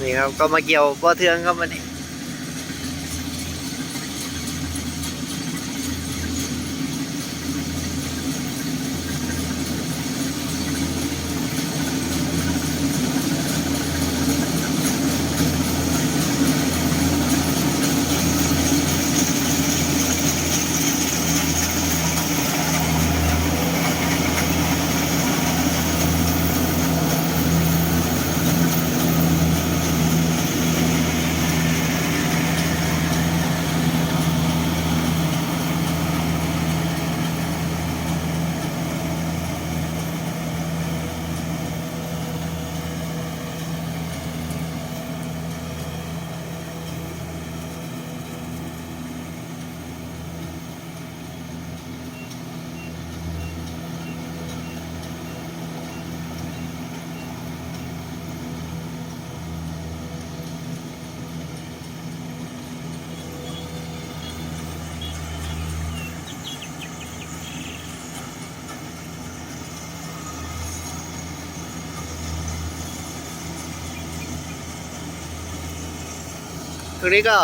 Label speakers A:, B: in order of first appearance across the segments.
A: นี่ครับก็มาเกี่ยวบ่อเทืองครับวันนี้ ตรงนี้ก็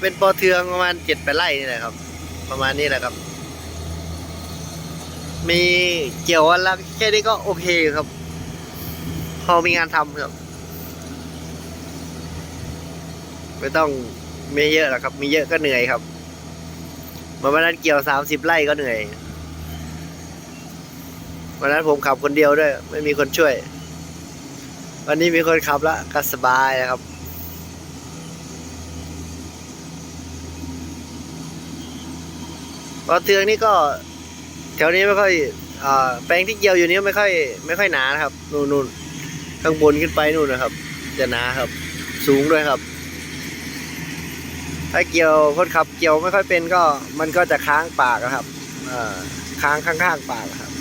A: เป็นปอเทืองประมาณเจ็ดแปดไร่นี่แหละครับ ประมาณนี้แหละครับ มีเกี่ยววันละแค่นี้ก็โอเคครับ พอมีงานทำครับ ไม่ต้องไม่เยอะหรอกครับ มีเยอะก็เหนื่อยครับเมื่อวันนั้นเกี่ยวสามสิบไร่ก็เหนื่อยวันนั้นผมขับคนเดียวด้วย ไม่มีคนช่วย วันนี้มีคนขับแล้วก็สบายนะครับ ปอเทืองนี่ก็แถวนี้ไม่ค่อยอแปลงที่เกี่ยวอยู่นี้ไม่ค่อยไม่ค่อยหนานะครับนู่นนู่นข้างบนขึ้นไปนู่นนะครับ จะหนาครับ สูงด้วยครับ ถ้าเกี่ยวคนขับเกี่ยวไม่ค่อยเป็นก็ มันก็จะค้างปากอะครับอค้างข้างๆปากอะครับ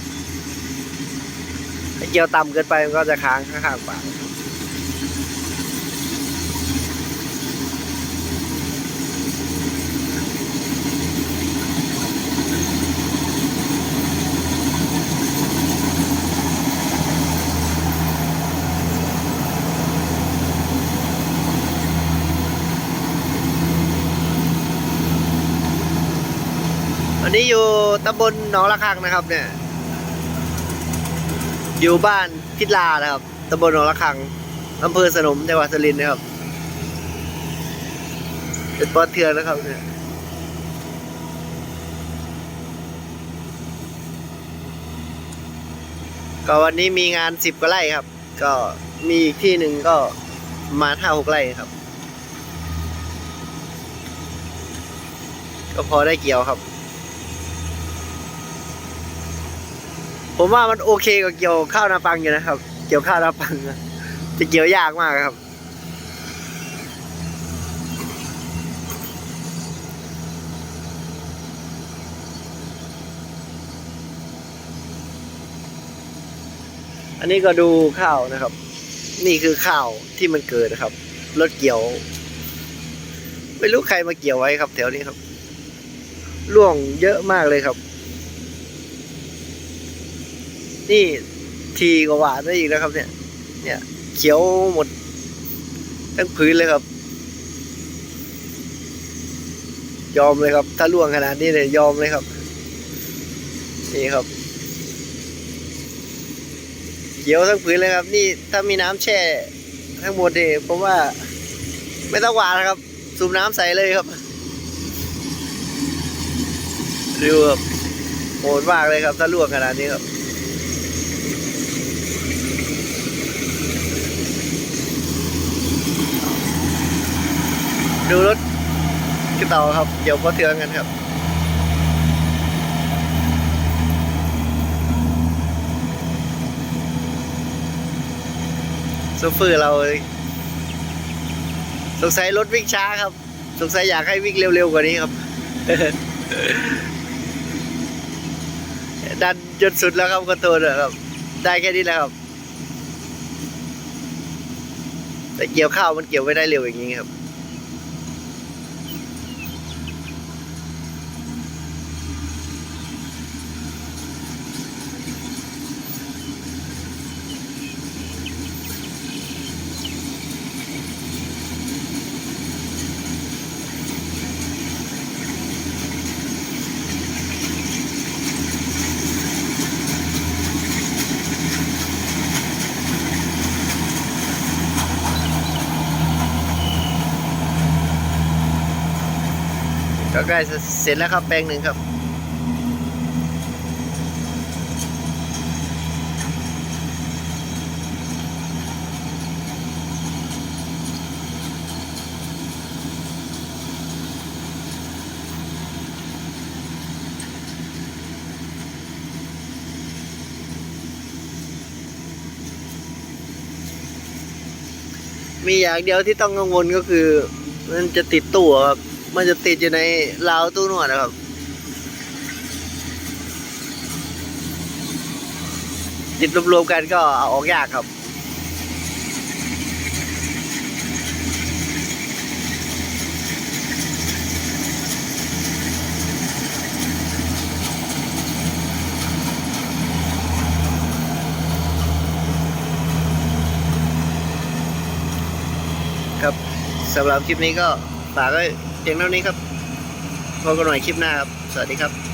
A: ถ้าเกี่ยวต่ำเกินไปมันก็จะค้างข้างๆปาก วั นนี้อยู่ตำบลหนองละคังนะครับ เนี่ย อยู่บ้านทิลานะครับตำบลหนองละคังอำเภอสนมจังหวัดสุรินทร์นะครับเป็นปอเทืองนะครับเนี่ยก็วันนี้มีงานสิบกว่าไร่ครับ ก็มีอีกที่หนึ่งก็มาห้าหกไร่ครับ ก็พอได้เกี่ยวครับ ผมว่ามันโอเคกับเกี่ยวข้าวนาปังอยู่นะครับ เกี่ยวข้าวนาปังจะเกี่ยวยากมากครับ อันนี้ก็ดูข้าวนะครับ นี่คือข้าวที่มันเกิดนะครับรถเกี่ยว ไม่รู้ใครมาเกี่ยวไว้ครับ แถวนี้ครับ ร่วงเยอะมากเลยครับ นี่ทีกว่าหวานได้อีกแล้วครับ เนี่ย เนี่ย เขียวหมด ทั้งพื้นเลยครับ ยอมเลยครับ ถ้าล่วงขนาดนี้เลยยอมเลยครับ นี่ครับ เขียวทั้งพื้นเลยครับ นี่ถ้ามีน้ำแช่ทั้งหมดนี่ผมว่า ไม่ต้องหวานนะครับ สูบน้ำใส่เลยครับดูครับโหดมากเลยครับ ถ้าล่วงขนาดนี้ครับ ดูรถกระเต่าครับเกี่ยวพอเทืองกันครับโซเฟอร์เราสงสัยรถวิ่งช้าครับ สงสัยอยากให้วิ่งเร็วๆกว่านี้ครับ ดันจนสุดแล้วครับขอโทนะครับ ได้แค่นี้แหล้วครับ แต่เกี่ยวข้าวมันเกี่ยวไม่ได้เร็วอย่างนี้ครับ ก็ใกล้เสร็จแล้วครับแปลงหนึ่งครับ มีอย่างเดียวที่ต้องกังวลก็คือ มันจะติดตู้ครับ มันจะติดอยู่ในราวตู้นวดนะครับ ติดรวมๆกันก็เอาออกยากครับครับสำหรับคลิปนี้ก็ฝากไว้ เพียงเท่านี้ครับพบกันใหม่คลิปหน้าครับ สวัสดีครับ